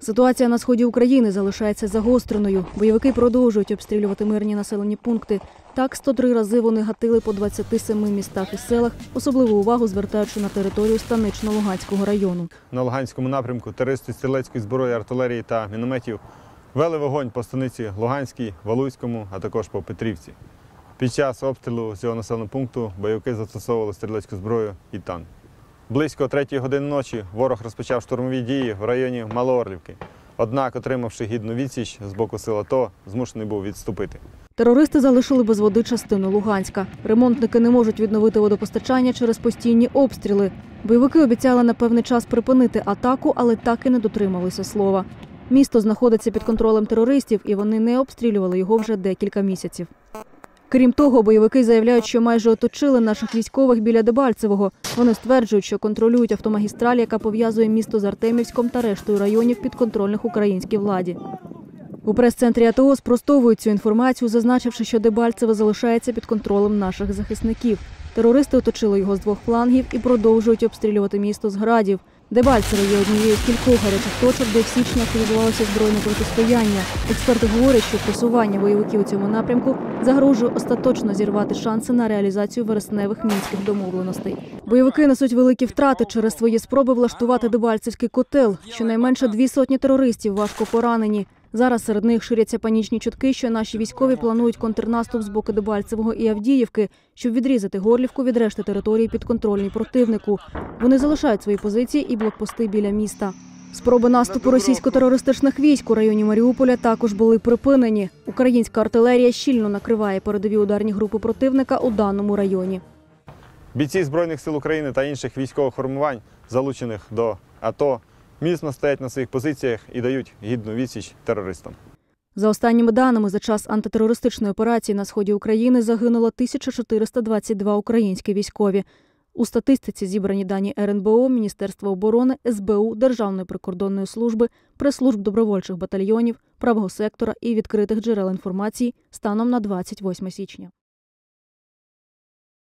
Ситуація на сході України залишається загостреною. Бойовики продовжують обстрілювати мирні населені пункти. Так, 103 рази вони гатили по 27 містах і селах, особливу увагу звертаючи на територію Станично-Луганського району. На Луганському напрямку терористи стрілецької зброї, артилерії та мінометів вели вогонь по станиці Луганській, Валуйському, а також по Петрівці. Під час обстрілу цього населеного пункту бойовики застосовували стрілецьку зброю і танк. Близько третьої години ночі ворог розпочав штурмові дії в районі Малоорлівки. Однак, отримавши гідну відсіч з боку сил АТО, змушений був відступити. Терористи залишили без води частину Луганська. Ремонтники не можуть відновити водопостачання через постійні обстріли. Бойовики обіцяли на певний час припинити атаку, але так і не дотрималися слова. Місто знаходиться під контролем терористів, і вони не обстрілювали його вже декілька місяців. Крім того, бойовики заявляють, що майже оточили наших військових біля Дебальцевого. Вони стверджують, що контролюють автомагістраль, яка пов'язує місто з Артемівськом та рештою районів підконтрольних українській владі. У прес-центрі АТО спростовують цю інформацію, зазначивши, що Дебальцеве залишається під контролем наших захисників. Терористи оточили його з двох флангів і продовжують обстрілювати місто з градів. Дебальцеве є однією з кількох гарячих точок, де в січні відбувалося збройне протистояння. Експерти говорять, що просування бойовиків у цьому напрямку загрожує остаточно зірвати шанси на реалізацію вересневих мінських домовленостей. Бойовики несуть великі втрати через свої спроби влаштувати Дебальцевський котел. Щонайменше дві сотні терористів важко поранені. Зараз серед них ширяться панічні чутки, що наші військові планують контрнаступ з боку Дебальцевого і Авдіївки, щоб відрізати Горлівку від решти території підконтрольній противнику. Вони залишають свої позиції і блокпости біля міста. Спроби наступу російсько-терористичних військ у районі Маріуполя також були припинені. Українська артилерія щільно накриває передові ударні групи противника у даному районі. Бійці Збройних сил України та інших військових формувань, залучених до АТО, міцно стоять на своїх позиціях і дають гідну відсіч терористам. За останніми даними, за час антитерористичної операції на сході України загинуло 1422 українські військові. У статистиці зібрані дані РНБО, Міністерства оборони, СБУ, Державної прикордонної служби, прес-служб добровольчих батальйонів, правого сектора і відкритих джерел інформації станом на 28 січня.